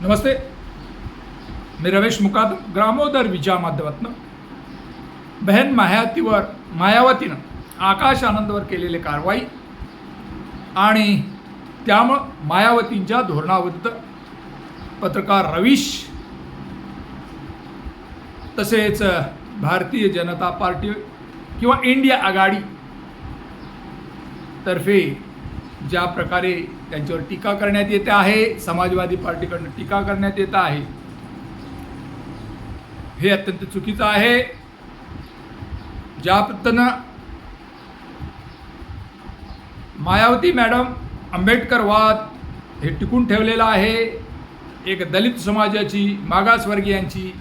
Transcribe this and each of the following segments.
नमस्ते। मी रमेश मुकाद ग्रामोदर विजया माध्यमातनं बहन मायावतीवर मायावतीनं आकाश आनंदवर केलेली कारवाई आणि त्यामुळं मायावतींच्या धोरणाविरुद्ध पत्रकार रवीश तसेच भारतीय जनता पार्टी किंवा इंडिया आघाडी तर्फे ज्या प्रकारे त्यांच्यावर टीका करण्यात येते आहे समाजवादी पार्टीकडनं टीका करण्यात येत आहे हे अत्यंत चुकीचं आहे. ज्या पद्धतीनं मायावती मॅडम आंबेडकरवाद हे टिकून ठेवलेलं आहे एक दलित समाजाची मागासवर्गीयांची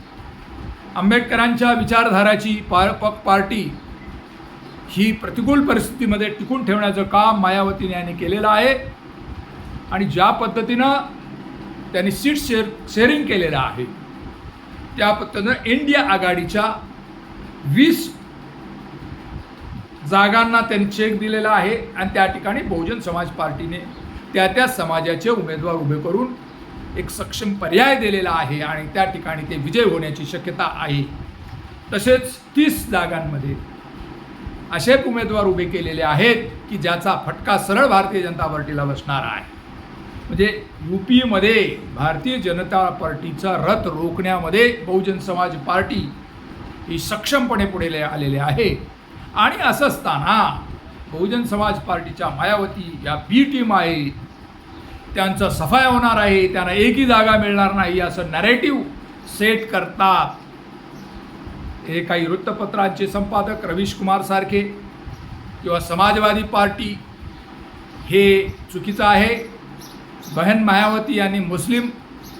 आंबेडकरांच्या विचारधाराची पार पक पार्टी ही प्रतिकूल परिस्थितीमध्ये टिकून ठेवण्याचं काम मायावतीने यांनी केलेलं आहे. आणि ज्या पद्धतीनं त्यांनी सीट शेअर शेअरिंग केलेलं आहे त्या पद्धतीनं इंडिया आघाडीच्या वीस जागांना त्यांनी चेक दिलेला आहे. आणि त्या ठिकाणी बहुजन समाज पार्टीने त्या त्या समाजाचे उमेदवार उभे करून एक सक्षम पर्याय दिलेला आहे आणि त्या ठिकाणी ते विजय होण्याची शक्यता आहे. तसेच तीस जागांमध्ये असे उमेदवार उभे केलेले आहेत की ज्याचा फटका सरळ भारतीय जनता पार्टीला बसणार आहे. म्हणजे यू पीमध्ये भारतीय जनता पार्टीचा रथ रोखण्यामध्ये बहुजन समाज पार्टी ही सक्षमपणे पुढे आलेले आहे. आणि असं असताना बहुजन समाज पार्टीच्या मायावती या बी टीम आहे. त्यांचा सफाया होणार आहे त्यांना एकही जागा मिळणार नाही असं नॅरेटिव्ह सेट करतात हे काही वृत्तपत्रांचे संपादक रवीश कुमार सारखे किंवा समाजवादी पार्टी हे चुकीचं आहे. बहन मायावती यांनी मुस्लिम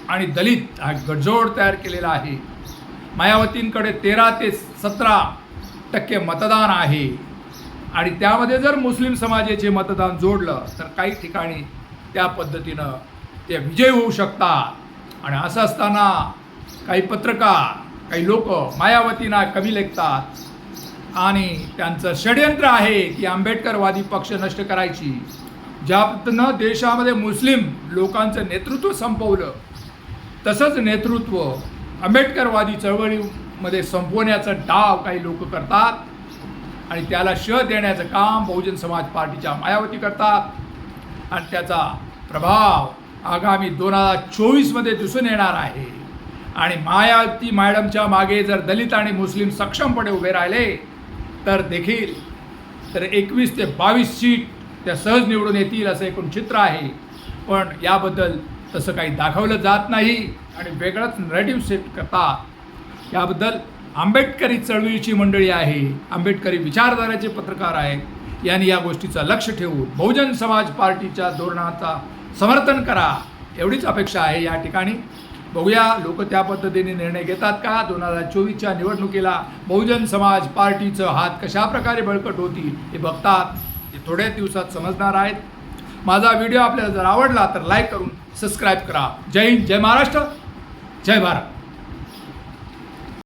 आणि दलित हा गडजोड तयार केलेला आहे. मायावतींकडे तेरा ते सतरा टक्के मतदान आहे. आणि त्यामध्ये जर मुस्लिम समाजाचे मतदान जोडलं तर काही ठिकाणी त्या पद्धतीनं ते विजय होऊ शकतात. आणि असं असताना काही पत्रकार काही लोक मायावतींना कमी लेखतात आणि त्यांचं षडयंत्र आहे की आंबेडकरवादी पक्ष नष्ट करायची ज्या देशामध्ये मुस्लिम लोकांचं नेतृत्व संपवलं तसंच नेतृत्व आंबेडकरवादी चळवळीमध्ये संपवण्याचं डाव काही लोक करतात आणि त्याला श देण्याचं काम बहुजन समाज पार्टीच्या मायावती करतात. आणि त्याचा प्रभाव आगामी दोन हजार चोवीसमध्ये दिसून येणार आहे. आणि मायावती मॅडमच्या मागे जर दलित आणि मुस्लिम सक्षमपणे उभे राहिले तर देखील तर एकवीस ते बावीस सीट त्या सहज निवडून येतील असं एकूण चित्र आहे. पण याबद्दल तसं काही दाखवलं जात नाही आणि वेगळंच नरेटिव्ह सेट करतात याबद्दल आंबेडकरी चळवळीची मंडळी आहे आंबेडकरी विचारधाराचे पत्रकार आहेत यांनी या गोष्टीचं लक्ष ठेवून बहुजन समाज पार्टीच्या धोरणाचा समर्थन करा एवढीच अपेक्षा आहे या ठिकाणी. बघूया लोक त्या पद्धतीने निर्णय घेतात का? दोन हजार चोवीसच्या निवडणुकीला बहुजन समाज पार्टीचं हात कशा प्रकारे बळकट होती हे बघतात. ते थोड्या दिवसात समजणार आहेत. माझा व्हिडिओ आपल्याला जर आवडला तर लाईक करून सबस्क्राईब करा. जय हिंद जय महाराष्ट्र जय भारत.